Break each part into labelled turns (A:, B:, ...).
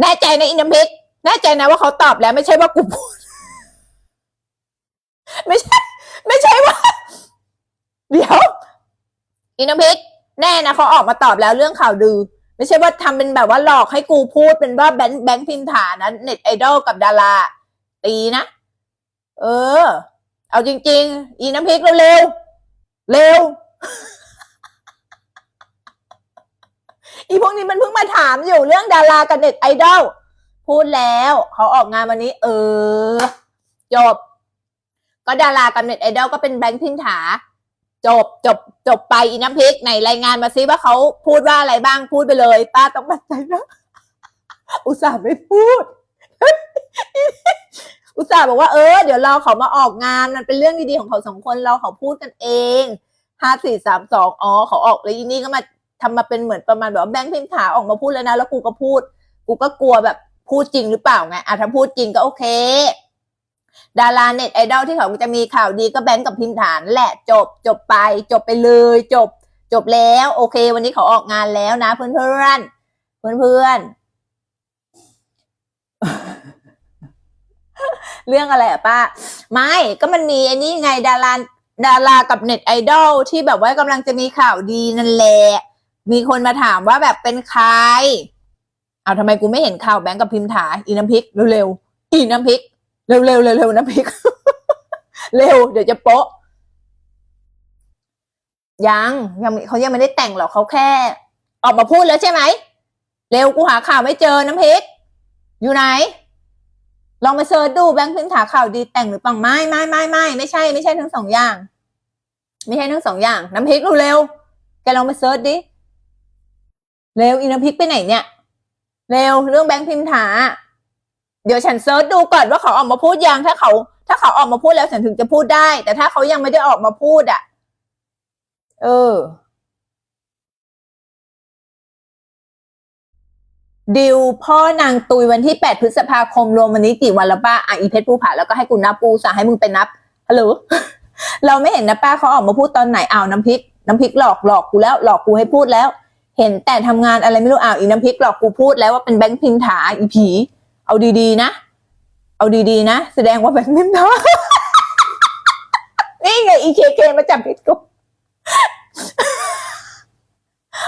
A: แน่ใจนะอินน้ำพริกแน่ใจนะว่าเขาตอบแล้ว ไม่ใช่ว่ากูพูดไม่ใช่ ไม่ใช่ว่า เดี๋ยว อินน้ำพริกแน่นะเขาออกมาตอบแล้วเรื่องข่าวดือ ไม่ใช่ว่าทำเป็นแบบว่าหลอกให้กูพูดเป็นว่าแบงค์แบงค์พิมพ์ฐานนะเน็ตไอดอลกับดาราตีนะ เออ เอาจริง ๆ อีน้ำพริกเร็วเร็ว อีพวกนี้มันเพิ่งมาถามอยู่เรื่องดารากับเน็ตไอดอลพูดแล้วเขาออกงานวันนี้ เออ จบ ก็ดารากับเน็ตไอดอลก็เป็นแบงค์พินถา จบจบจบไปอีน้ำพริกไหนรายงานมาซิว่าเขาพูดว่าอะไรบ้างพูดไปเลย ป้าต้องมั่นใจนะอุตส่าห์ไม่พูด อุตส่าห์บอกว่าเออเดี๋ยวเราเขามาออกงานมันเป็นเรื่องดีๆของเขาสองคนเราเขาพูดกันเองห้าสี่สามสองอ๋อเขาออกแล้วอีนี่ก็มา ทำมาเป็นเหมือนประมาณแบบว่าแบงค์พิมพ์ถาออกมาพูดแล้วนะแล้วกูก็พูด กูก็กลัวแบบพูดจริงหรือเปล่าไงอะถ้าพูดจริงก็โอเค ดาราเน็ตไอดอลที่เขาจะมีข่าวดีก็แบงค์กับพิมพ์ฐานแหละจบจบไป จบไปเลยจบ จบแล้ว โอเค วันนี้เขาออกงานแล้วนะ เพื่อนเพื่อนเพื่อนเพื่อนเรื่องอะไรอะป้าไม่ก็มันมีไอ้นี่ไงดาราดารากับเน็ตไอดอลที่แบบว่ากำลังจะมีข่าวดีนั่นแหละ มีคนมาถามว่าแบบเป็นใคร เอาทำไมกูไม่เห็นข่าวแบงค์กับพิมพ์ถาอีน้ำพริกเร็วๆอีน้ำพริก เร็วๆเร็วๆน้ำพริก เร็ว เดี๋ยวจะโป๊ะ ยังยังเขายังไม่ได้แต่งหรอกเขาแค่ ออกมาพูดแล้วใช่ไหมเร็วกูหาข่าวไม่เจอน้ำพริก อยู่ไหน ลองมาเสิร์ชดูแบงค์พิมพ์ถาข่าวดีแต่งหรือเปล่าไม่ไม่ไม่ไม่ไม่ใช่ไม่ใช่ทั้งสองอย่าง ไม่ใช่ทั้งสองอย่าง น้ำพริกเร็วๆแกลองมาเสิร์ชดิ เร็วอีน้ำพริกไปไหนเนี่ย เร็วเรื่องแบงค์พิมพ์ถา เดี๋ยวฉันเซิร์ชดูก่อนว่าเขาออกมาพูดยังถ้าเขา ถ้าเขาออกมาพูดแล้วฉันถึงจะพูดได้ แต่ถ้าเขายังไม่ได้ออกมาพูดอะ เออดิวพ่อนางตุยวันที่แปดพฤษภาคมรวมวันนี้กี่วันแล้วป้าอะอีเพชรภูผาแล้วก็ให้กูนับปูสั่งให้มึงไปนับฮัลโหลเราไม่เห็นนะป้าเขาออกมาพูดตอนไหนอ้าวน้ำพริก น้ำพริกหลอกหลอกกูแล้ว หลอกกูให้พูดแล้ว เห็นแต่ทำงานอะไรไม่รู้อ้าวอีน้ำพริกหลอกกูพูดแล้วว่าเป็นแบงค์พิมพ์ถาอีผี เอาดีๆนะ เอาดีๆนะ แสดงว่าแบงค์พิมพ์ถานี่ไงอีเคเคมาจับผิดกู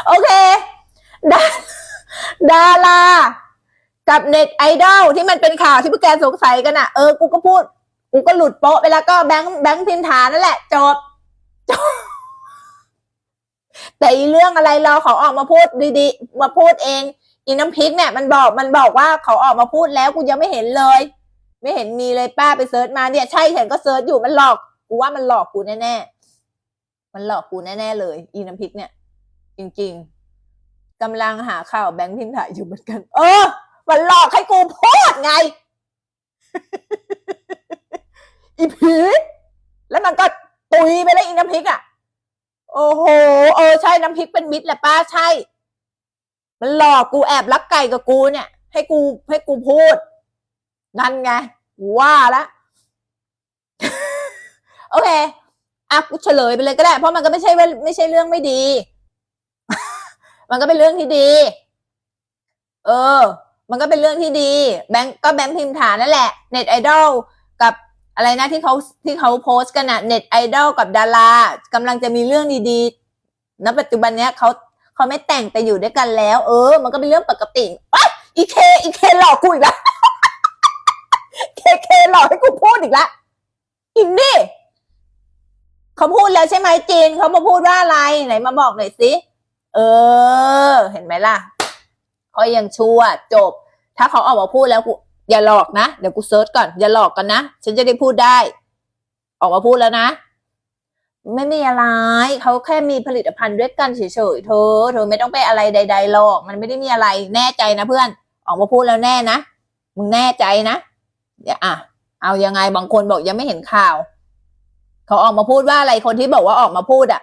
A: โอเคดาดารากับเน็ตไอดอลที่มันเป็นข่าวที่พวกแกสงสัยกันอะเออ กูก็พูด กูก็หลุดโป๊ะไปแล้วก็แบงค์แบงค์พิมพ์ฐานนั่นแหละ จบจบ แต่อีเรื่องอะไรรอเขาออกมาพูดดีๆ มาพูดเองอีน้ำพริกเนี่ยมันบอกมันบอกว่าเขาออกมาพูดแล้วกูยังไม่เห็นเลย ไม่เห็นมีเลยป้าไปเซิร์ชมาเนี่ย ใช่ฉันก็เซิร์ชอยู่มันหลอกกูว่ามันหลอกกูแน่ๆมันหลอกกูแน่ๆเลย อีน้ำพริกเนี่ย จริง ๆกำลังหาข่าวแบงค์พิมพ์ถ่ายอยู่เหมือนกัน เออ มันหลอกให้กูพูดไงอีผีแล้วมันก็ตุยไปแล้วอีน้ำพริกอะ โอ้โห เออใช่น้ำพริกเป็นมิตรแหละป้าใช่ มันหลอกกูแอบลักไก่กับกูเนี่ย ให้กูให้กูพูด นั่นไงว่าล้วโอเคอะกูเฉลยไปเลยก็ได้ เพราะมันก็ไม่ใช่ว่าไม่ใช่เรื่องไม่ดี มันก็เป็นเรื่องที่ดี เออ มันก็เป็นเรื่องที่ดี แบงก์ก็แบงก์พิมพ์ฐานนั่นแหละ เน็ตไอดอลกับ อะไรนะที่เขาที่เขาโพสต์กันอะเน็ตไอดอลกับดารากำลังจะมีเรื่องดีๆณปัจจุบันเนี้ยเขาเขาไม่แต่งแต่อยู่ด้วยกันแล้ว เออ มันก็เป็นเรื่องปกติอ้ยอีเคอีเคหลอกกูอีกแล้วเคเคหลอกให้กูพูดอีกแล้วอินดิเขาพูดแล้วใช่ไหมจีนเขามาพูดว่าอะไรไหนมาบอกหน่อยสิเออ เห็นไหมล่ะเขายังชั่วจบ ถ้าเขาออกมาพูดแล้วกู อย่าหลอกนะ เดี๋ยวกูเซิร์ชก่อน อย่าหลอกกันนะ ฉันจะได้พูดได้ ออกมาพูดแล้วนะ ไม่มีอะไรเขาแค่มีผลิตภัณฑ์ด้วยกันเฉยๆเธอ เธอไม่ต้องไปอะไรใด ๆ หรอก มันไม่ได้มีอะไร แน่ใจนะเพื่อน ออกมาพูดแล้วแน่นะ มึงแน่ใจนะเดี๋ยวอะ เอายังไงบางคนบอกยังไม่เห็นข่าว เขาออกมาพูดว่าอะไรคนที่บอกว่าออกมาพูดอะ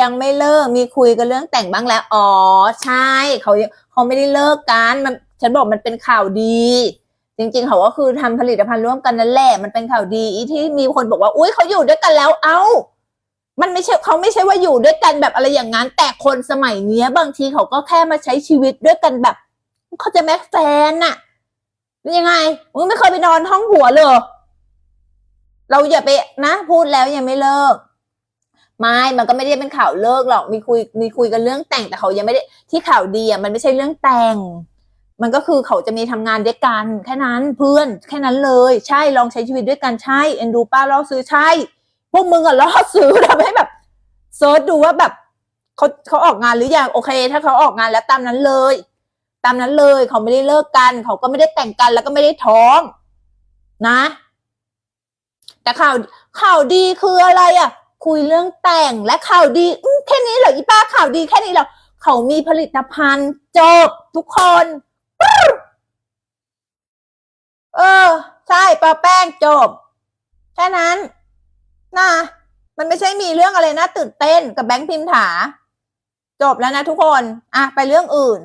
A: ยังไม่เลิกมีคุยกันเรื่องแต่งบ้างแล้ว อ๋อ ใช่ เขาเขาไม่ได้เลิกกันมัน ฉันบอกมันเป็นข่าวดี จริงๆ เขาก็คือทำผลิตภัณฑ์ร่วมกันนั่นแหละมันเป็นข่าวดีที่มีคนบอกว่า อุ้ยเขาอยู่ด้วยกันแล้ว เอ้า มันไม่ใช่เขาไม่ใช่ว่าอยู่ด้วยกันแบบอะไรอย่างนั้น แต่คนสมัยเนี้ย บางทีเขาก็แค่มาใช้ชีวิตด้วยกันแบบ เขาจะแม็กแฟนน่ะยังไงมึงไม่เคยไปนอนห้องหัวเลยเราอย่าไปนะ พูดแล้วยังไม่เลิกไม่มันก็ไม่ได้เป็นข่าวเลิกหรอกมีคุยมีคุยกันเรื่องแต่งแต่เขายังไม่ได้ที่ข่าวดีอะมันไม่ใช่เรื่องแต่ง มันก็คือเขาจะมีทำงานด้วยกัน แค่นั้นเพื่อนแค่นั้นเลย ใช่ลองใช้ชีวิตด้วยกันใช่เอ็นดูป้าล่อซื้อใช่ พวกมึงอะล่อซื้อทำให้แบบเซิร์ชดูว่าแบบเขาเขาออกงานหรือยังโอเค ถ้าเขาออกงานแล้วตามนั้นเลย ตามนั้นเลยเขาไม่ได้เลิกกัน เขาก็ไม่ได้แต่งกันแล้วก็ไม่ได้ท้อง นะ แต่ข่าวข่าวดีคืออะไรอะคุยเรื่องแต่งและข่าวดีแค่นี้เหรออีป้าข่าวดีแค่นี้เหรอเขามีผลิตภัณฑ์จบทุกคน เออ ใช่ปาแป้งจบ แค่นั้นนะมันไม่ใช่มีเรื่องอะไรนะตื่นเต้นกับแบงค์พิมถา จบแล้วนะทุกคนอะไปเรื่องอื่น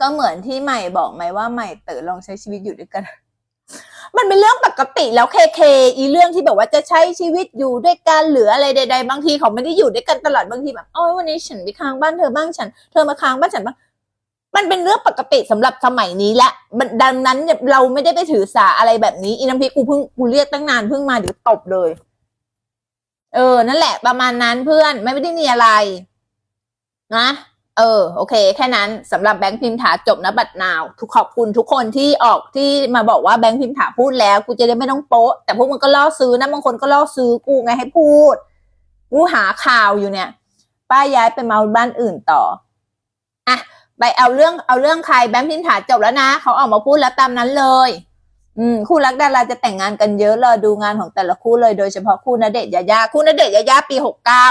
A: ก็เหมือนที่ใหม่บอกไหมว่าใหม่เต๋อลองใช้ชีวิตอยู่ด้วยกันมันเป็นเรื่องปกติแล้วเคเคอีเรื่องที่แบบว่าจะใช้ชีวิตอยู่ด้วยกันหรืออะไรใด ๆ บางทีเขาไม่ได้อยู่ด้วยกันตลอดบางทีแบบโอ้ยวันนี้ฉันไปค้างบ้านเธอบ้างฉัน เธอมาค้างบ้านฉันบ้าง มันเป็นเรื่องปกติสำหรับสมัยนี้และดังนั้นเราไม่ได้ไปถือสาอะไรแบบนี้อีน้ำพริกกูเพิ่งกูเรียกตั้งนานเพิ่งมาเดี๋ยวตบเลย เออ นั่นแหละ ประมาณนั้นเพื่อนไม่ได้มีอะไร นะเออโอเค แค่นั้นสำหรับแบงค์พิมพ์ถาจบนะบัตรนาวทุกขอบคุณทุกคนที่ออกที่มาบอกว่าแบงค์พิมพ์ถาพูดแล้ว กูจะได้ไม่ต้องโป๊ะ แต่พวกมึงก็ล่อซื้อนะบางคนก็ล่อซื้อกูไงให้พูด กูหาข่าวอยู่เนี่ย ป้าย้ายไปเมาบ้านอื่นต่ออะ ไปเอาเรื่องเอาเรื่องใครแบงค์พิมถาจบแล้วนะเขาออกมาพูดแล้วตามนั้นเลย อืมคู่รักดาราจะแต่งงานกันเยอะรอดูงานของแต่ละคู่เลยโดยเฉพาะคู่ณเดชยายาคู่ณเดชยายาปีหกเก้า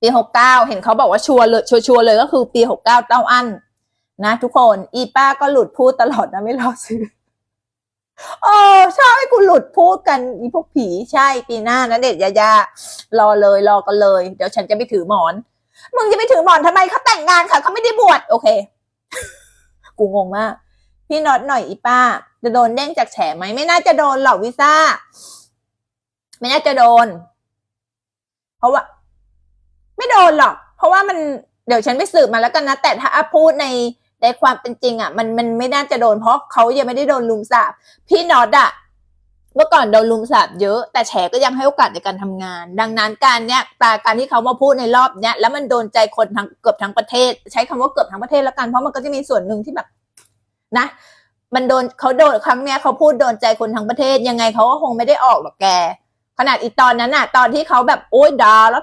A: ปีหกเก้าเห็นเขาบอกว่าชัวร์เลยชัวร์เลยก็คือปีหกเก้าเต้าอั้นนะทุกคนอีป้าก็หลุดพูดตลอดนะไม่รอซื้อโอ้ชอบให้กูหลุดพูดกันอีพวกผีใช่ปีหน้านะเด็ดยายารอเลยรอกันเลย เดี๋ยวฉันจะไปถือหมอน มึงจะไปถือหมอนทำไมเขาแต่งงานค่ะเขาไม่ได้บวชโอเค กูงงมาก พี่น็อตหน่อยอีป้า จะโดนเด้งจากแฉไหมไม่น่าจะโดนหรอกวิซ่า ไม่น่าจะโดน เพราะว่า ไม่โดนหรอก เพราะว่ามันเดี๋ยวฉันไปสืบมาแล้วกันนะ แต่ถ้าพูดในในความเป็นจริง อะ มันมันไม่น่าจะโดนเพราะเขายังไม่ได้โดนลุมสาบพี่น็อตอะ เมื่อก่อนโดนลุมสาบเยอะ แต่แฉก็ยังให้โอกาสในการทำงาน ดังนั้นการเนี้ยตาการที่เขามาพูดในรอบเนี้ยแล้วมันโดนใจคนทั้งเกือบทั้งประเทศ ใช้คำว่าเกือบทั้งประเทศแล้วกันเพราะมันก็จะมีส่วนหนึ่งที่แบบนะ มันโดนเขาโดนครั้งเนี้ยเขาพูดโดนใจคนทั้งประเทศ ยังไงเขาก็คงไม่ได้ออกหรอกแก ขนาดอีตอนนั้นน่ะ ตอนที่เขาแบบโอ๊ยด่ารัฐ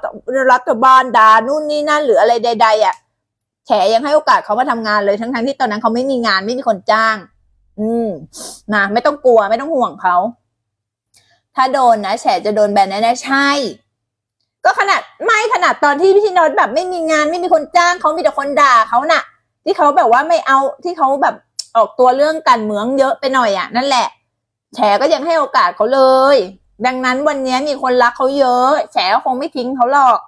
A: รัฐบาลด่านู่นนี่นั่นหรืออะไรใด ๆอะแฉยังให้โอกาสเขามาทำงานเลยทั้งๆที่ตอนนั้นเขาไม่มีงานไม่มีคนจ้าง อืมนะไม่ต้องกลัวไม่ต้องห่วงเขา ถ้าโดนนะแฉจะโดนแบนแน่ๆใช่ ก็ขนาดไม่ขนาดตอนที่พี่นนท์แบบไม่มีงานไม่มีคนจ้างเขามีแต่คนด่าเขาน่ะ ที่เขาแบบว่าไม่เอาที่เขาแบบออกตัวเรื่องการเมืองเยอะไปหน่อยอะ นั่นแหละ แฉก็ยังให้โอกาสเขาเลย ดังนั้นวันนี้มีคนรักเขาเยอะ แฉก็คงไม่ทิ้งเขาหรอก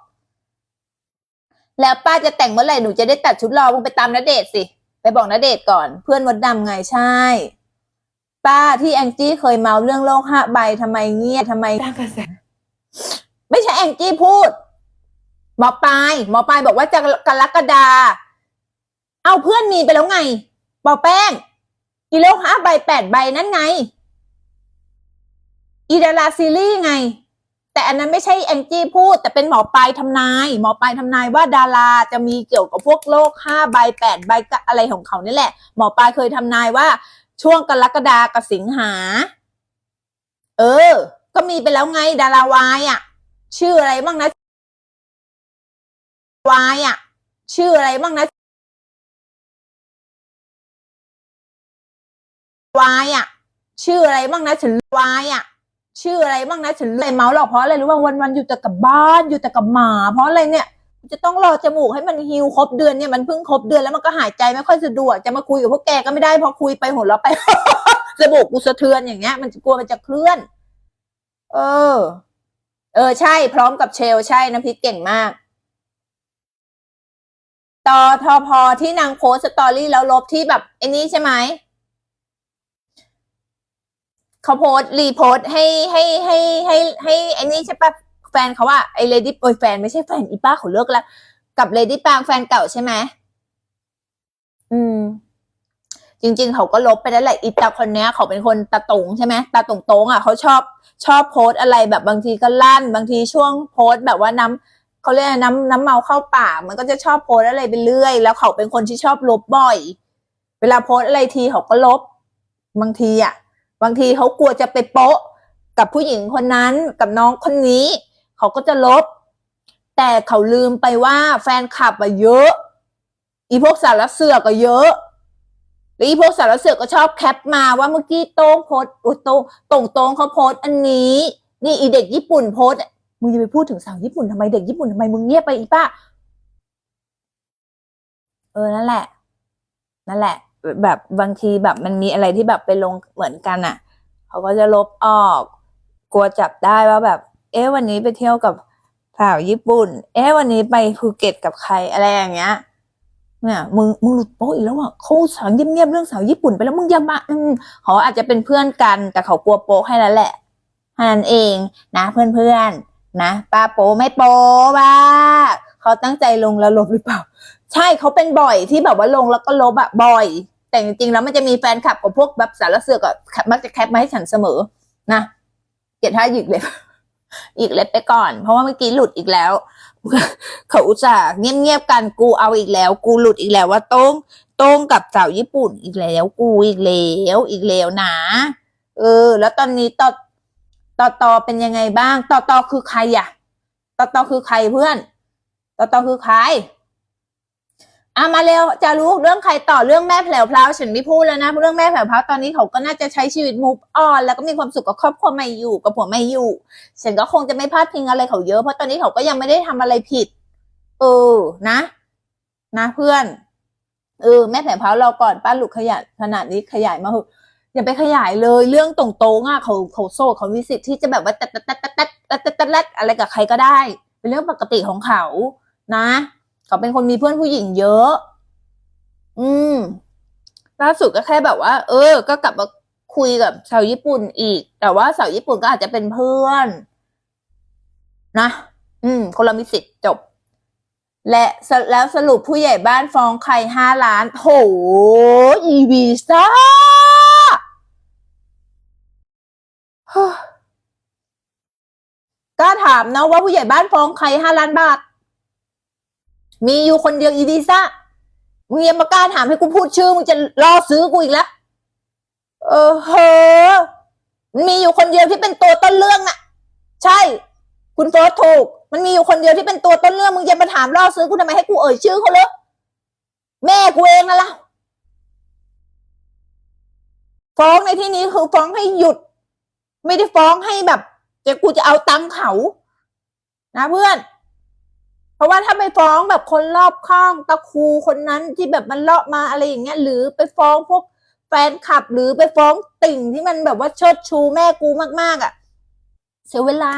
A: แล้วป้าจะแต่งเมื่อไหร่หนูจะได้ตัดชุดรอมึงไปตามนเดชสิไปบอกนเดชก่อน เพื่อนมดดำไงใช่ ป้าที่แองจี้เคยเมาเรื่องโลกห้าใบทำไมเงียบทำไม
B: สร้างกระแส
A: ไม่ใช่แองจี้พูด หมอปลายหมอปลายบอกว่าจะกรกฎาเอาเพื่อนมีไปแล้วไงปอแป้งกิโลห้าใบแปดใบนั่นไง อีดาราซีรีส์ไง แต่อันนั้นไม่ใช่แองจี้พูด แต่เป็นหมอปลายทำนาย หมอปลายทำนายว่าดาราจะมีเกี่ยวกับพวกโลกห้าใบแปดใบอะไรของเขานี่แหละ หมอปลายเคยทำนายว่า ช่วงกรกฎากับสิงหา เออ ก็มีไปแล้วไงดาราวายอะ ชื่ออะไรบ้างนะวายอะ ชื่ออะไรบ้างนะวายอะ ชื่ออะไรบ้างนะฉันวายอะ ชื่ออะไรบ้างนะฉันเลยเมาหรอกเพราะอะไรรู้ว่าวันวันอยู่แต่กับบ้านอยู่แต่กับหมา เพราะอะไรเนี่ย จะต้องรอจมูกให้มันฮิวครบเดือนเนี่ยมันเพิ่งครบเดือนแล้วมันก็หายใจไม่ค่อยสะดวกจะมาคุยกับพวกแกก็ไม่ได้พอคุยไปหัวเราไปจมูกกูสะเทือนอย่างเงี้ย มันกลัวมันจะเคลื่อน เออ เออ ใช่ พร้อมกับเชลใช่น้ำพริกเก่งมากต่อทอพอที่นางโพสต์สตอรี่แล้วลบที่แบบไอ้นี้ใช่ไหมเขาโพสรีโพสให้ให้ให้ให้ให้ไอ้นี่ใช่ปะ ฟนเขาว่าไอ้เลดี้โอยแฟนไม่ใช่แฟนอีป้าเขาเลิกแล้ว กับเลดี้ปางแฟนเก่าใช่ไหมอืม จริง ๆ เขาก็ลบไปแล้วแหละอีตาคนเนี้ย เขาเป็นคนตาตงใช่ไหมตาตงตงอะเขาชอบชอบโพสอะไรแบบบางทีก็ลั่น บางทีช่วงโพสแบบว่าน้ำเขาเรียกน้ำน้ำเมาเข้าปากมันก็จะชอบโพสอะไรไปเรื่อย แล้วเขาเป็นคนที่ชอบลบบ่อย เวลาโพสอะไรทีเขาก็ลบ บางทีอะ บางทีเขากลัวจะไปโป๊ะกับผู้หญิงคนนั้นกับน้องคนนี้ เขาก็จะลบ แต่เขาลืมไปว่าแฟนคลับอะเยอะ อีพวกสารเสือกก็เยอะแล้วอีพวกสารเสือกก็ชอบแคปมาว่าเมื่อกี้โต้งโพสต์อุยโต้งตรงโต้งเขาโพสอันนี้ นี่อีเด็กญี่ปุ่นโพสมึงจะไปพูดถึงสาวญี่ปุ่นทำไมเด็กญี่ปุ่นทำไมมึงเงียบไปอีป้าเออนั่นแหละ นั่นแหละ แบบบางทีแบบมันมีอะไรที่แบบไปลงเหมือนกันอะ เขาก็จะลบออก กลัวจับได้ว่าแบบ เอ๊ะวันนี้ไปเที่ยวกับสาวญี่ปุ่น เอ๊ะวันนี้ไปภูเก็ตกับใครอะไรอย่างเงี้ยเนี่ยมึงมึงหลุดโป๊ะอีกแล้วอะเขาสาวเงียบๆเรื่องสาวญี่ปุ่นไปแล้วมึงอย่ามาอืมเขาอาจจะเป็นเพื่อนกันแต่เขากลัวโป๊ะให้แล้วแหละนั้นเองนะเพื่อนๆนะป้าโป๊ไม่โป๊ะว่าเขาตั้งใจลงแล้วลบหรือเปล่า ใช่เขาเป็นบ่อยที่แบบว่าลงแล้วก็ลบอะบ่อย แต่จริงๆแล้วมันจะมีแฟนคลับกับพวกแบบสารเสือกอะมักจะแคปมาให้ฉันเสมอนะเกลียดท่าหยิกเล็บ อีกเล็บไปก่อน เพราะว่าเมื่อกี้หลุดอีกแล้ว เขาอุตส่าห์เงียบๆกันกูเอาอีกแล้ว กูหลุดอีกแล้วว่าโต้งโต้งกับสาวญี่ปุ่นอีกแล้ว กูอีกแล้วอีกแล้วนะ เออ แล้วตอนนี้ต่อต่อต่อเป็นยังไงบ้าง ต่อต่อคือใครอะต่อต่อคือใครเพื่อน ต่อต่อคือใคร อะมาเร็วจะรู้เรื่องใครต่อเรื่องแม่แผลวพราวฉันไม่พูดแล้วนะเรื่องแม่แผลวพราวตอนนี้เขาก็น่าจะใช้ชีวิตมูฟออนแล้วก็มีความสุขกับครอบครัวใหม่อยู่กับผัวใหม่อยู่ ฉันก็คงจะไม่พลาดพิงอะไรเขาเยอะเพราะตอนนี้เขาก็ยังไม่ได้ทำอะไรผิดเออนะ นะเพื่อนเออแม่แผลวพราวเราก่อนป้าหลุกขยายขนาดนี้ขยายมาเหออย่าไปขยายเลยเรื่องตรงโตง่ะเขาเขาโซ่เขามีสิทธิ์ที่จะแบบว่าตัดตัดตัดตัดตัดตัดตัดอะไรกับใครก็ได้ เป็นเรื่องปกติของเขานะ เขาเป็นคนมีเพื่อนผู้หญิงเยอะ อืม ล่าสุดก็แค่แบบว่า เออ ก็กลับมาคุยกับสาวญี่ปุ่นอีก แต่ว่าสาวญี่ปุ่นก็อาจจะเป็นเพื่อน นะ อืม คนละมีสิทธิ์จบ และแล้วสรุปผู้ใหญ่บ้านฟ้องใครห้าล้านโถอีวีซ่ากล้าถามนะว่าผู้ใหญ่บ้านฟ้องใครห้าล้านบาท มีอยู่คนเดียวอีวีซ่ามึงยังมากล้าถามให้กูพูดชื่อมึงจะล่อซื้อกูอีกแล้วเออเฮ้อมีอยู่คนเดียวที่เป็นตัวต้นเรื่องน่ะ ใช่ คุณโฟสถูก มันมีอยู่คนเดียวที่เป็นตัวต้นเรื่องมึงจะมาถามล่อซื้อกูทำไมให้กูเอ่ยชื่อเขาเลยแม่กูเองนั่นล่ะฟ้องในที่นี้คือฟ้องให้หยุด ไม่ได้ฟ้องให้แบบจะกูจะเอาตังค์เขา นะเพื่อน เพราะว่าถ้าไปฟ้องแบบคนรอบข้างตะครูคนนั้นที่แบบมันเลาะมาอะไรอย่างเงี้ย หรือไปฟ้องพวกแฟนคลับ หรือไปฟ้องติ่งที่มันแบบว่าเชิดชูแม่กูมาก ๆอะ เสียเวลา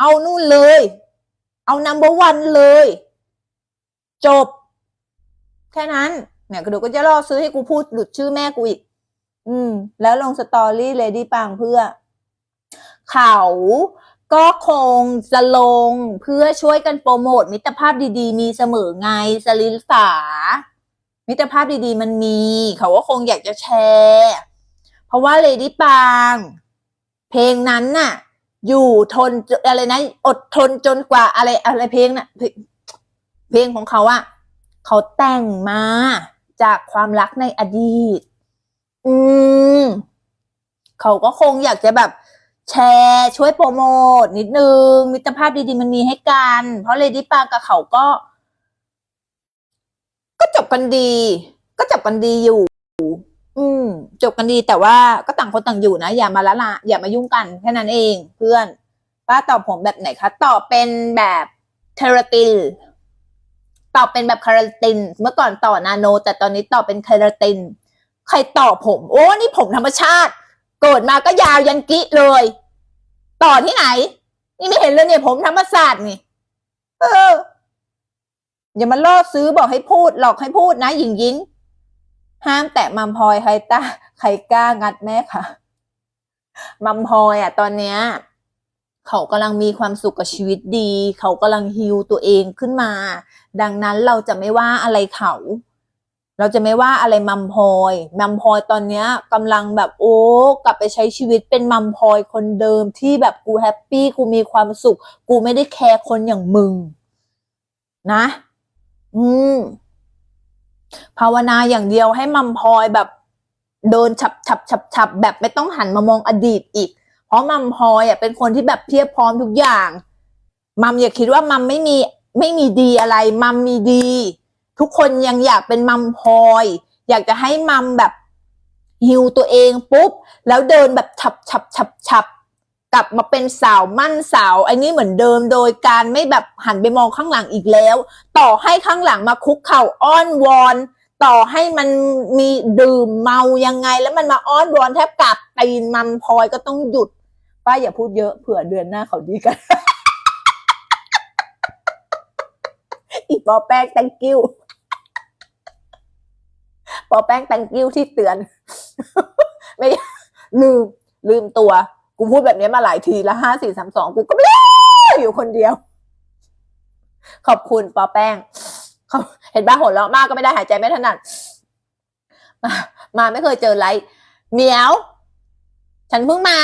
A: เอานู่นเลย เอานัมเบอร์วันเลย จบ แค่นั้นเนี่ยก็เดี๋ยวก็จะรอซื้อให้กูพูดหลุดชื่อแม่กูอีก อืม แล้วลงสตอรี่เลดี้ปังเพื่อ เขา ก็คงจะลงเพื่อช่วยกันโปรโมทมิตรภาพดีๆ มีเสมอไงสลิลสามิตรภาพดีๆ มันมี เขาก็คงอยากจะแชร์ เพราะว่าเลดี้ปางเพลงนั้นน่ะ อยู่ทนอะไรนะอดทนจนกว่าอะไรอะไรเพลงน่ะ เพลงเพลงของเขาอะเขาแต่งมาจากความรักในอดีต อืม เขาก็คงอยากจะแบบ แชร์ช่วยโปรโมทนิดนึง มิตรภาพดีๆมันมีให้กัน เพราะเลดี้ปากับเขาก็ ก็จบกันดี ก็จบกันดีอยู่ อืม จบกันดีแต่ว่าก็ต่างคนต่างอยู่นะ อย่ามาละละอย่ามายุ่งกันแค่นั้นเอง เพื่อนป้าตอบผมแบบไหนคะตอบเป็นแบบเคราตินตอบเป็นแบบเคราติน เมื่อก่อนต่อนาโน แต่ตอนนี้ตอบเป็นเคราติน ใครตอบผม โอ้นี่ผมธรรมชาติ เกิดมาก็ยาวยันกิเลย ต่อที่ไหน นี่ไม่เห็นเลยเนี่ยผมธรรมศาสตร์นี่ เออ อย่ามาล่อซื้อบอกให้พูดหลอกให้พูดนะหญิงยิงห้ามแตะมัมพลอยใครต้าใครกล้างัดแม่ค่ะมัมพลอยอะ ตอนเนี้ยเขากำลังมีความสุขกับชีวิตดี เขากำลังฮิวตัวเองขึ้นมา ดังนั้นเราจะไม่ว่าอะไรเขา เราจะไม่ว่าอะไรมัมพอยมัมพอยตอนเนี้ยกำลังแบบโอ้กลับไปใช้ชีวิตเป็นมัมพอยคนเดิมที่แบบกูแฮปปี้กูมีความสุข กูไม่ได้แคร์คนอย่างมึง นะ อืมภาวนาอย่างเดียวให้มัมพอยแบบเดินฉับฉับฉับฉับแบบไม่ต้องหันมามองอดีตอีก เพราะมัมพอยอะเป็นคนที่แบบเพียบพร้อมทุกอย่าง มัมอย่าคิดว่ามัมไม่มีไม่มีดีอะไร มัมมีดี ทุกคนยังอยากเป็นมัมพลอย อยากจะให้มัมแบบฮิวตัวเองปุ๊บ แล้วเดินแบบฉับฉับฉับฉับกลับมาเป็นสาวมั่นสาวไอ้นี่เหมือนเดิมโดยการไม่แบบหันไปมองข้างหลังอีกแล้ว ต่อให้ข้างหลังมาคุกเข่าอ้อนวอน ต่อให้มันมีดื่มเมายังไง แล้วมันมาอ้อนวอนแทบกลับตีนมัมพลอยก็ต้องหยุดป้าอย่าพูดเยอะเผื่อเดือนหน้าเขาดีกัน อีปอแป้ง thank you ปอแป้ง thank you ที่เตือน ไม่ลืมลืมตัว กูพูดแบบนี้มาหลายทีละห้าสี่สามสองกูก็ไม่ได้อยู่คนเดียว ขอบคุณปอแป้งเขาเห็นบ้าหัวเราะมากก็ไม่ได้หายใจไม่ถนัดมามาไม่เคยเจอไลฟ์เหมียว ฉันเพิ่งมา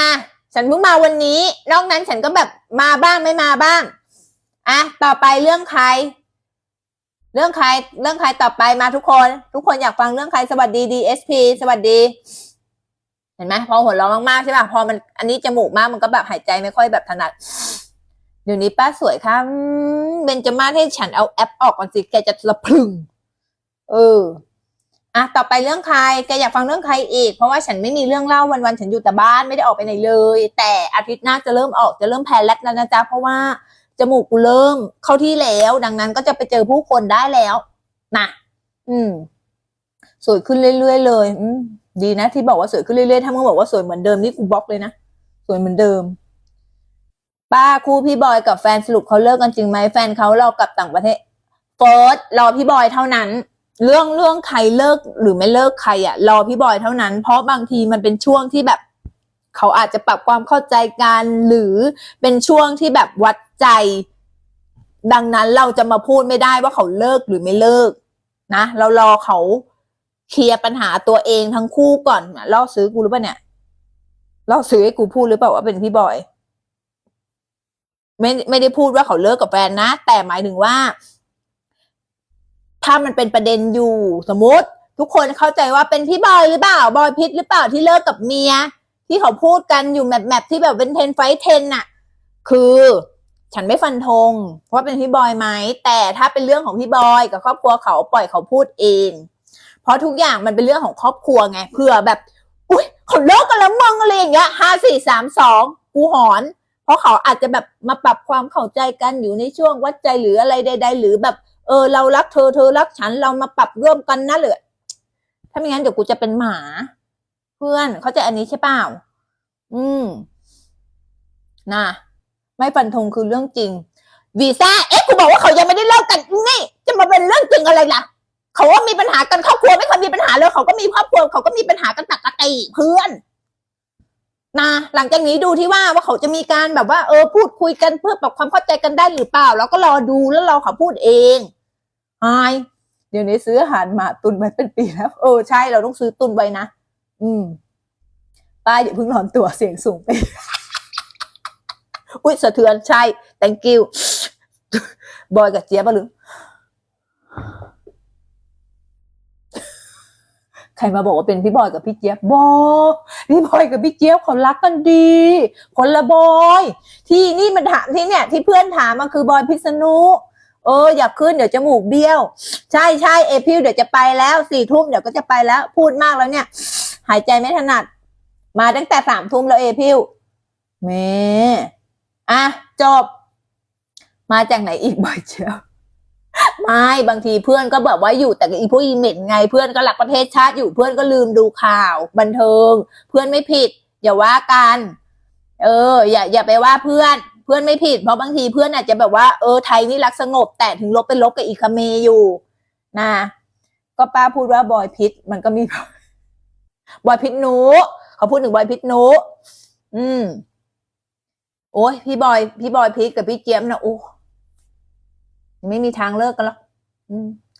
A: ฉันเพิ่งมาวันนี้ นอกนั้นฉันก็แบบมาบ้างไม่มาบ้างอะต่อไปเรื่องใคร เรื่องใครเรื่องใครต่อไปมาทุกคน ทุกคนอยากฟังเรื่องใครสวัสดี DSP สวัสดี เห็นไหมพอหัวเราะมากๆใช่ป่ะพอมันอันนี้จมูกมากมันก็แบบหายใจไม่ค่อยแบบถนัดเดี๋ยวนี้ป้าสวยค่ะเบนจมาให้ฉันเอาแอปออกก่อนสิแกจะสะพึงเอออะต่อไปเรื่องใครแกอยากฟังเรื่องใครอีก เพราะว่าฉันไม่มีเรื่องเล่าวันๆฉันอยู่แต่บ้านไม่ได้ออกไปไหนเลย แต่อาทิตย์หน้าจะเริ่มออกจะเริ่มแพลนแล้วนะจ๊ะเพราะว่า จมูกกูเริ่มเข้าที่แล้ว ดังนั้นก็จะไปเจอผู้คนได้แล้วนะอืม สวยขึ้นเรื่อยๆเลย อืมดีนะที่บอกว่าสวยขึ้นเรื่อยๆถ้ามึงบอกว่าสวยเหมือนเดิมนี่กูบล็อกเลยนะสวยเหมือนเดิม ป้าคู่พี่บอยกับแฟนสรุปเขาเลิกกันจริงไหมแฟนเขาเรากลับต่างประเทศเฟิร์สรอพี่บอยเท่านั้น เรื่องเรื่องใครเลิกหรือไม่เลิกใครอะรอพี่บอยเท่านั้น เพราะบางทีมันเป็นช่วงที่แบบ เขาอาจจะปรับความเข้าใจกันหรือเป็นช่วงที่แบบวัด ใจ ดังนั้นเราจะมาพูดไม่ได้ว่าเขาเลิกหรือไม่เลิก นะ เรารอเขาเคลียร์ปัญหาตัวเองทั้งคู่ก่อนล่อซื้อกูหรือเปล่าเนี่ยล่อซื้อให้กูพูดหรือเปล่าว่าเป็นพี่บอย ไม่ไม่ได้พูดว่าเขาเลิกกับแฟนนะ แต่หมายถึงว่า ถ้ามันเป็นประเด็นอยู่สมมติ ทุกคนเข้าใจว่าเป็นพี่บอยหรือเปล่าบอยพิษหรือเปล่าที่เลิกกับเมียที่เขาพูดกันอยู่แมปแมปที่แบบเป็นเทนไฟเทนน่ะ คือ ฉันไม่ฟันธงว่าเป็นพี่บอยไหมแต่ถ้าเป็นเรื่องของพี่บอยกับครอบครัวเขาปล่อยเขาพูดเอง เพราะทุกอย่างมันเป็นเรื่องของครอบครัวไงเผื่อแบบ อุ้ยเขาเลิกกันแล้วมึงอะไรอย่างเงี้ยห้าสี่สามสองกูหอน เพราะเขาอาจจะแบบมาปรับความเข้าใจกันอยู่ในช่วงวัดใจหรืออะไรใด ๆ หรือแบบ เออ เรารักเธอเธอรักฉันเรามาปรับร่วมกันนะเลยถ้าไม่งั้นเดี๋ยวกูจะเป็นหมา เพื่อนเข้าใจอันนี้ใช่เปล่าอืมนะ ไม่ฟันธงคือเรื่องจริงวีซ่าเอ๊ะกูบอกว่าเขายังไม่ได้เลิกกันนี่จะมาเป็นเรื่องจริงอะไรล่ะ เขาว่ามีปัญหากันครอบครัวไม่เคยมีปัญหาเลยเขาก็มีครอบครัวเขาก็มีปัญหากันปกติเพื่อนนะหลังจากนี้ดูที่ว่าว่าเขาจะมีการแบบว่า เออพูดคุยกันเพื่อปรับความเข้าใจกันได้หรือเปล่า แล้วก็รอดูแล้วรอเขาพูดเองไอายเดี๋ยวนี้ซื้ออาหารมาตุนไว้เป็นปีแล้วเออใช่เราต้องซื้อตุนไว้นะอืมป้าอย่าเพิ่งนอนตัวเสียงสูงไป อุ้ยสะเทือนใช่ thank you บอยกับเจี๊ยบหรือใครมาบอกว่าเป็นพี่บอยกับพี่เจี๊ยบบอยพี่บอยกับพี่เจี๊ยบเขารักกันดี คนละบอย ที่นี่มันถามที่เนี่ย ที่เพื่อนถามมาคือบอยพิษณุเอออยากขึ้นเดี๋ยวจมูกเบี้ยว ใช่ใช่เอพิวเดี๋ยวจะไปแล้วสี่ทุ่มเดี๋ยวก็จะไปแล้ว พูดมากแล้วเนี่ย หายใจไม่ถนัด มาตั้งแต่สามทุ่มแล้วเอพิวเม อะจบ มาจากไหนอีกบ่อยเชียวไม่บางทีเพื่อนก็แบบว่าอยู่แต่กับอีพวกอีเมดไงเพื่อนก็รักประเทศชาติอยู่เพื่อนก็ลืมดูข่าว บันเทิง เพื่อนไม่ผิด อย่าว่ากัน เออ อย่าอย่าไปว่าเพื่อนเพื่อนไม่ผิดเพราะบางทีเพื่อนอาจจะแบบว่าเออไทยนี่รักสงบ แต่ถึงลบเป็นลบกับอีคาเมอยู่นะก็ป้าพูดว่าบอยพิษมันก็มีบอยพิษหนูเขาพูดถึงบอยพิษหนูอืม โอ้ยพี่บอย พี่บอยพิษกับพี่เจี๊ยบนะโอ้ไม่มีทางเลิกกันหรอก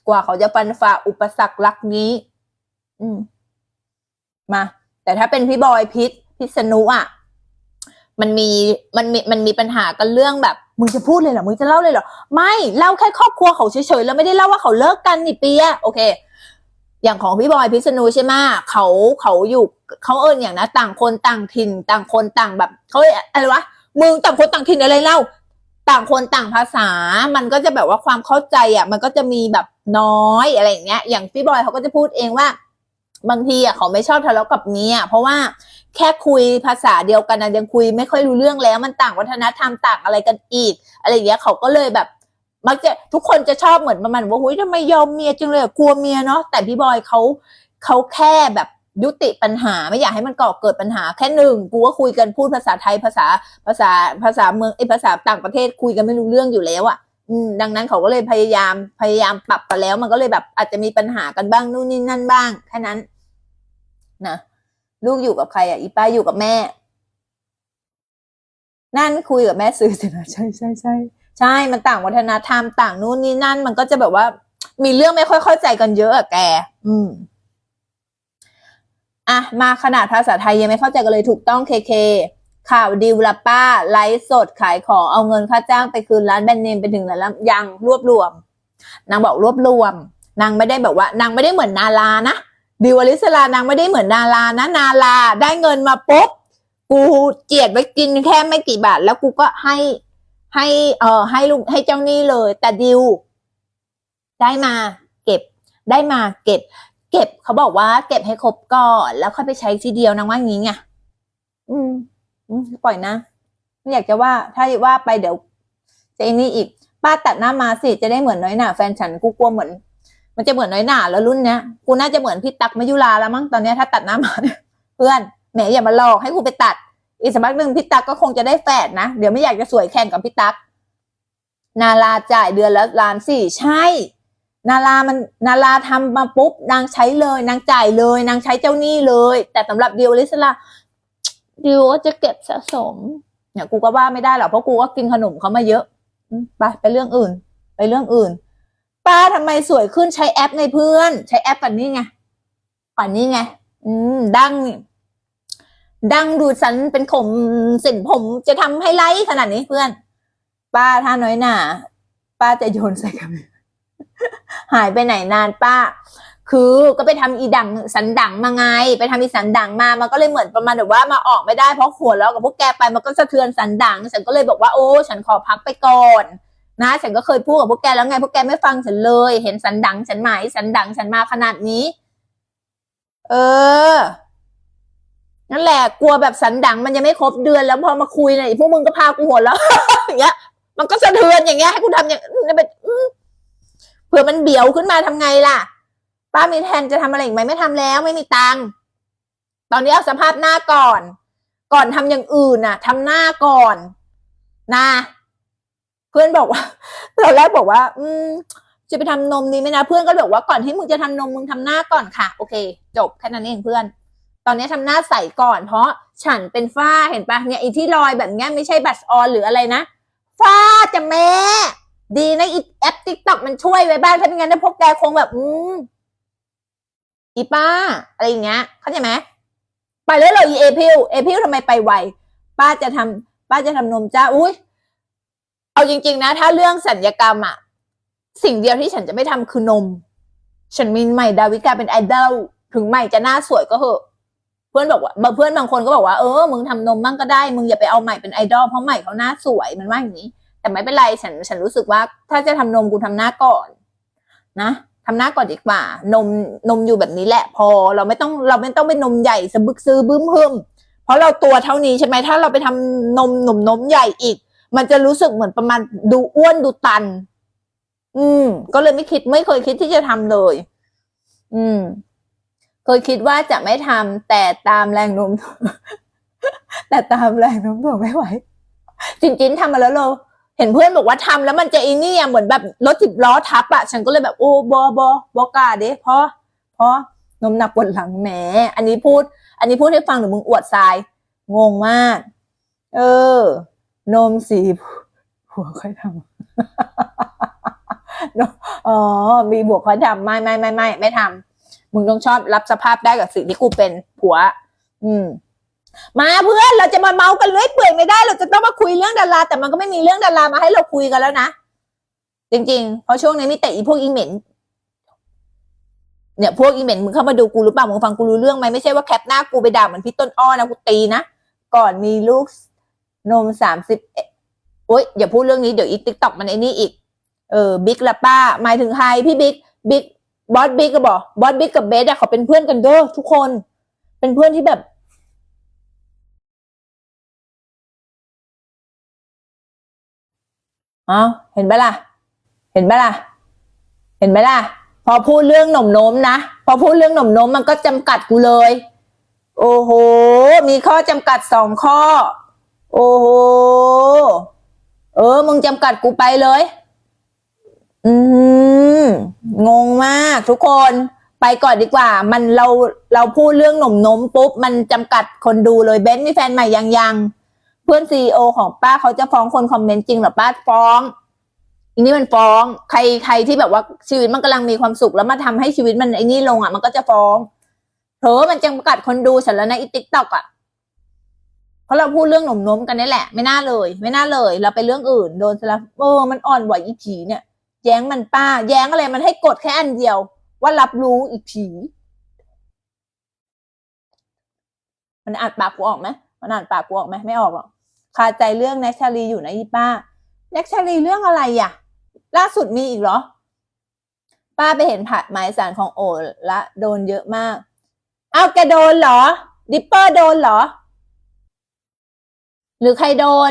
A: กว่าเขาจะฟันฝ่าอุปสรรคลักนี้ อืม มา แต่ถ้าเป็นพี่บอยพิษพิษณุอะ มันมีมันมีมันมีปัญหากันเรื่องแบบมึงจะพูดเลยเหรอมึงจะเล่าเลยเหรอไม่เล่าแค่ครอบครัวเขาเฉยๆแล้วไม่ได้เล่าว่าเขาเลิกกันนี่เปียโอเค อย่างของพี่บอยพิษณุใช่ไหมเขาเขาอยู่เขาเอิญอย่างนะต่างคนต่างถิ่นต่างคนต่างแบบเขาอะไรวะ มึงต่างคนต่างถิ่นอะไรเล่า ต่างคนต่างภาษา มันก็จะแบบว่าความเข้าใจอะ มันก็จะมีแบบน้อยอะไรอย่างเงี้ย อย่างพี่บอยเขาก็จะพูดเองว่า บางทีอะเขาไม่ชอบทะเลาะกับเมียเพราะว่าแค่คุยภาษาเดียวกันนะยังคุยไม่ค่อยรู้เรื่องแล้ว มันต่างวัฒนธรรมต่างอะไรกันอีก อะไรอย่างเงี้ยเขาก็เลยแบบ มักจะทุกคนจะชอบเหมือนประมาณว่าหุ้ยทำไมยอมเมียจังเลยกลัวเมียเนาะแต่พี่บอยเขาเขาแค่แบบ ยุติปัญหาไม่อยากให้มันก่อเกิดปัญหา แค่หนึ่งกูก็คุยกันพูดภาษาไทยภาษาภาษาภาษาเมืองไอภาษาต่างประเทศคุยกันไม่รู้เรื่องอยู่แล้วอะอืมดังนั้นเขาก็เลยพยายามพยายามปรับกันแล้ว มันก็เลยแบบอาจจะมีปัญหากันบ้างนู่นนี่นั่นบ้างแค่นั้นนะลูกอยู่กับใครอะอีป้าอยู่กับแม่ นั่นคุยกับแม่ซื้อสินะใช่ใช่ใช่ใช่ มันต่างวัฒนธรรมต่างนู่นนี่นั่น มันก็จะแบบว่า มีเรื่องไม่ค่อยเข้าใจกันเยอะอะแก อืม อะมาขนาดภาษาไทยยังไม่เข้าใจกันเลยถูกต้องเคเคข่าวดิวละป้าไลฟ์สดขายของเอาเงินค่าจ้างไปคืนร้านแบรนด์เนมไปถึงร้านแล้วยังรวบรวม นางบอกรวบรวม นางไม่ได้แบบว่านางไม่ได้เหมือนนาลานะดิวอลิสลานางไม่ได้เหมือนนาลานะนาลาได้เงินมาปุ๊บกูเจียดไว้กินแค่ไม่กี่บาท แล้วกูก็ให้ให้เอ่อให้ลูกให้เจ้าหนี้เลย แต่ดิวได้มาเก็บได้มาเก็บ เก็บเขาบอกว่าเก็บให้ครบก่อนแล้วค่อยไปใช้ทีเดียวนางว่างี้ไงอืมอืมปล่อยนะไม่อยากจะว่า ถ้าว่าไปเดี๋ยวจะไอ้นี่อีก ป้าตัดหน้ามาสิจะได้เหมือนน้อยหนาแฟนฉันกูกลัวเหมือน มันจะเหมือนน้อยหนาแล้วรุ่นเนี้ยกูน่าจะเหมือนพี่ตักมายุราแล้วมั้งตอนเนี้ยถ้าตัดหน้ามาเนี่ยเพื่อนแหมอย่ามาหลอกให้กูไปตัด อีกสักพักหนึ่งพี่ตักก็คงจะได้แฝดนะเดี๋ยวไม่อยากจะสวยแข่งกับพี่ตัก นาราจ่ายเดือนละล้านสี่ใช่ นารามันนาราทำมาปุ๊บนางใช้เลย นางจ่ายเลย นางใช้เจ้าหนี้เลย แต่สำหรับดิวลิสลาดิวก็จะเก็บสะสมเนี่ยกูก็ว่าไม่ได้หรอกเพราะกูก็กินขนมเขามาเยอะอืมไปไปเรื่องอื่น ไปเรื่องอื่น ป้าทำไมสวยขึ้นใช้แอปในเพื่อน ใช้แอปก่อนนี่ไงก่อนนี่ไง อืม ดังนี่ดังดูดสันเป็นผมสินผมจะทำให้ไลท์ขนาดนี้เพื่อน ป้าถ้าน้อยหน่าป้าจะโยนใส่กัน หายไปไหนนานป้า คือก็ไปทำอีดังสันดังมาไง ไปทำอีสันดังมา มันก็เลยเหมือนประมาณแบบว่ามาออกไม่ได้เพราะหัวแล้วกับพวกแกไปมันก็สะเทือนสันดัง ฉันก็เลยบอกว่าโอ้ฉันขอพักไปก่อนนะฉันก็เคยพูดกับพวกแกแล้วไงพวกแกไม่ฟังฉันเลย เห็นสันดังฉันไหมสันดังฉันมาขนาดนี้ เออนั่นแหละกลัวแบบสันดังมันยังไม่ครบเดือนแล้วพอมาคุยเนี่ยพวกมึงก็พากูหัวแล้วอย่างเงี้ย มันก็สะเทือนอย่างเงี้ยให้กูทำอย่างนี้เป็น เผื่อมันเบี้ยวขึ้นมาทำไงล่ะ ป้ามีแทนจะทำอะไรอีกไหมไม่ทำแล้วไม่มีตังค์ตอนนี้เอาสภาพหน้าก่อน ก่อนทำอย่างอื่นน่ะทำหน้าก่อนนะ เพื่อนบอกว่าตอนแรกบอกว่า อืมจะไปทำนมดีไหมนะเพื่อนก็บอกว่าก่อนที่มึงจะทำนมมึงทำหน้าก่อนค่ะ โอเค จบแค่นั้นเองเพื่อน ตอนนี้ทำหน้าใสก่อน เพราะฉันเป็นฝ้าเห็นปะเนี่ยอีที่รอยแบบเนี้ยไม่ใช่บัตรออนหรืออะไรนะฝ้าจะแม่ ดีนะอีแอปติ๊กต็อกมันช่วยไว้บ้างถ้าไม่งั้นนะพวกแกคงแบบ อืมอีป้า อะไรอย่างเงี้ย เข้าใจไหมไปเลยเลยอีเอพิวเอพิวทำไมไปไวป้าจะทำป้าจะทำนมจ้าอุ้ยเอาจริง ๆ นะ ถ้าเรื่องสัญญกรรมอะสิ่งเดียวที่ฉันจะไม่ทำคือนม ฉันมีใหม่ดาวิกาเป็นไอดอลถึงใหม่จะหน้าสวยก็เหอะ เพื่อนบอกว่าบาเพื่อนบางคนก็บอกว่าเออมึงทำนมบ้างก็ได้ มึงอย่าไปเอาใหม่เป็นไอดอลเพราะใหม่เขาหน้าสวยมันว่าอย่างนี้ แต่ไม่เป็นไรฉันฉันรู้สึกว่า ถ้าจะทำนมกูทำหน้าก่อนนะทำหน้าก่อนดีกว่า นมนมอยู่แบบนี้แหละ พอเราไม่ต้องเราไม่ต้องเป็นนมใหญ่สะบึกซื้อบึ้มเพิ่มเพราะเราตัวเท่านี้ใช่ไหมถ้าเราไปทำนมหนุ่มนมใหญ่อีก มันจะรู้สึกเหมือนประมาณดูอ้วนดูตัน อืม ก็เลยไม่คิดไม่เคยคิดที่จะทำเลย อืม เคยคิดว่าจะไม่ทำแต่ตามแรงโน้มแต่ตามแรงโน้มถ่วงไม่ไหวจริงๆทำมาแล้วโล เห็นเพื่อนบอกว่าทำแล้วมันจะไอ้นี่เหมือนแบบรถสิบล้อทับอะฉันก็เลยแบบโอ้บอบอบอกาเด้เพราะเพราะนมหนักปวดหลังแหม อันนี้พูด อันนี้พูดให้ฟังหรือมึงอวดทราย งงมาก เออ นมสีผัวค่อยทำอ๋อ มีบวกเขาทำไม่ไม่ไม่ไม่ไม่ทำมึงต้องชอบรับสภาพได้กับสิ่งที่กูเป็นผัว อืม มาเพื่อนเราจะมาเมากันเรื่อยเปื่อยไม่ได้ เราจะต้องมาคุยเรื่องดารา แต่มันก็ไม่มีเรื่องดารามาให้เราคุยกันแล้วนะจริงๆเพราะช่วงนี้มีแต่อีพวกอีเหม็นเนี่ยพวกอีเหม็นมึงเข้ามาดูกูรือเปล่ามึงฟังกูรู้เรื่องไหมไม่ใช่ว่าแคปหน้ากูไปด่าเหมือนพี่ต้นอ้อนะกูตีนะก่อนมีลูกนมสามสิบโอ๊ยอย่าพูดเรื่องนี้เดี๋ยวอีติ๊กต็อกมันไอ้นี่อีกเออบิ๊กละป้าหมายถึงใครพี่บิ๊กบิ๊กบอสบิ๊กก็บอกบอสบิ๊กกับเบสอะเขาเป็นเพื่อนกันเด้อทุกคน เป็นเพื่อนที่แบบ เอ้าเห็นไหมล่ะ เห็นไหมล่ะ เห็นไหมล่ะ พอพูดเรื่องหน่มโน้มนะ พอพูดเรื่องหน่มโน้มมันก็จำกัดกูเลย โอ้โห มีข้อจำกัดสองข้อ โอ้โห เออ มึงจำกัดกูไปเลย อืมงงมากทุกคนไปก่อนดีกว่า มันเราเราพูดเรื่องหน่มนมปุ๊บ มันจำกัดคนดูเลยเบนซ์มีแฟนใหม่ยังยัง พื่อนซีอของป้าเขาจะฟ้องคนคอมเมนต์จริงเหรอป้าฟ้องอันนี้มันฟ้อง ใครใครที่แบบว่าชีวิตมันกำลังมีความสุขแล้วมาทำให้ชีวิตมันไอ้นี่ลงอะมันก็จะฟ้องเผลอมันจำกัดคนดูฉันแล้วนะอีติ๊กต็อกอะเพราะเราพูดเรื่องหน่มนมกันนี่แหละ ไม่น่าเลย ไม่น่าเลย เราไปเรื่องอื่น โดนสลับเออมันอ่อนไหวอีผีเนี่ย แย้งมันป้า แย้งอะไรมันให้กดแค่อันเดียว ว่ารับรู้อีผีมันอ่านปากกูออกไหมมันอ่านปากกูออกไหมไม่ออกหรอก คาใจเรื่องแน็กชาลีอยู่นะอีป้าแน็กชาลีเรื่องอะไรอะ ล่าสุดมีอีกเหรอ ป้าไปเห็นผัดหมายสารของโอละโดนเยอะมาก เอาแกโดนเหรอ ดิปเปอร์โดนเหรอ หรือใครโดน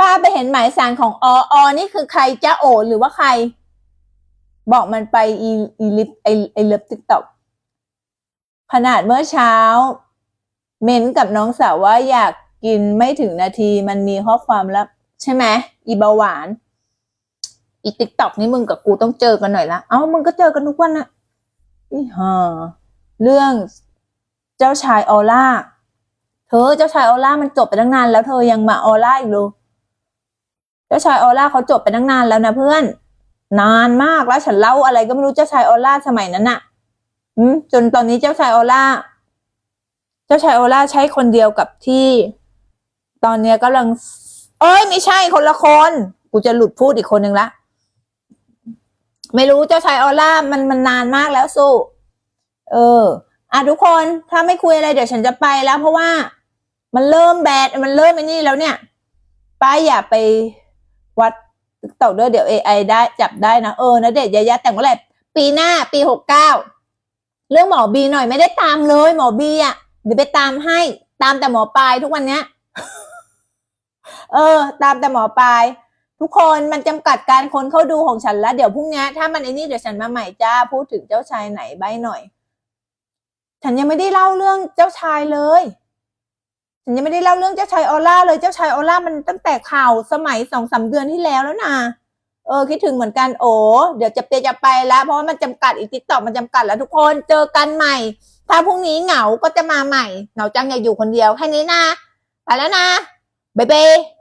A: ป้าไปเห็นหมายสารของอออนี่คือใครจ้าโอหรือว่าใคร บอกมันไปอีอีลิปไอไอเลิฟติ๊กต็อกขนาดเมื่อเช้า เม้นกับน้องสาวว่าอยากกินไม่ถึงนาทีมันมีข้อความแล้ว ใช่ไหมอีเบาหวาน อีติ๊กต็อกนี่มึงกับกูต้องเจอกันหน่อยละเอ้ามึงก็เจอกันทุกวันนะอีห่าเรื่องเจ้าชายออร่าเธอเจ้าชายออร่ามันจบไปตั้งนานแล้วเธอยังมาออร่าอีกเหรอเจ้าชายออร่าเขาจบไปตั้งนานแล้วนะเพื่อน นานมากแล้วฉันเล่าอะไรก็ไม่รู้เจ้าชายออร่าสมัยนั้นน่ะจนตอนนี้เจ้าชายออร่า จ้าชายออร่าใช้คนเดียวกับที่ ตอนเนี้ยกำลัง เอ้ยไม่ใช่คนละคน กูจะหลุดพูดอีกคนหนึ่งละ ไม่รู้เจ้าชายออร่ามันมันนานมากแล้วสู้เออ อะทุกคนถ้าไม่คุยอะไรเดี๋ยวฉันจะไปแล้ว เพราะว่ามันเริ่มแบดมันเริ่มไอ้นี่แล้วเนี่ย ป้าอย่าไปวัดต่อด้วยเดี๋ยว AI ไอได้จับได้นะเออนะเด็ดยายาแต่งเมื่อไหร่ปีหน้าปีหกเก้าเรื่องหมอบีหน่อยไม่ได้ตามเลย หมอบีอะ เดี๋ยวไปตามให้ ตามแต่หมอปลายทุกวันเนี้ย เออ ตามแต่หมอปลาย ทุกคนมันจำกัดการคนเข้าดูของฉันแล้ว เดี๋ยวพรุ่งนี้ถ้ามันไอ้นี่เดี๋ยวฉันมาใหม่จ้าพูดถึงเจ้าชายไหนใบหน่อย ฉันยังไม่ได้เล่าเรื่องเจ้าชายเลยฉันยังไม่ได้เล่าเรื่องเจ้าชายออร่าเลยเจ้าชายออร่ามันตั้งแต่ข่าวสมัยสองสามเดือนที่แล้วแล้วนะเออคิดถึงเหมือนกันโอ้เดี๋ยวจะเปจะไปแล้ว เพราะว่ามันจำกัดอีกติ๊กต็อกมันจำกัดแล้วทุกคนเจอกันใหม่ ถ้าพรุ่งนี้เหงาก็จะมาใหม่ เหงาจังอย่าอยู่คนเดียวแค่นี้นะ ไปแล้วนะบ๊ายบาย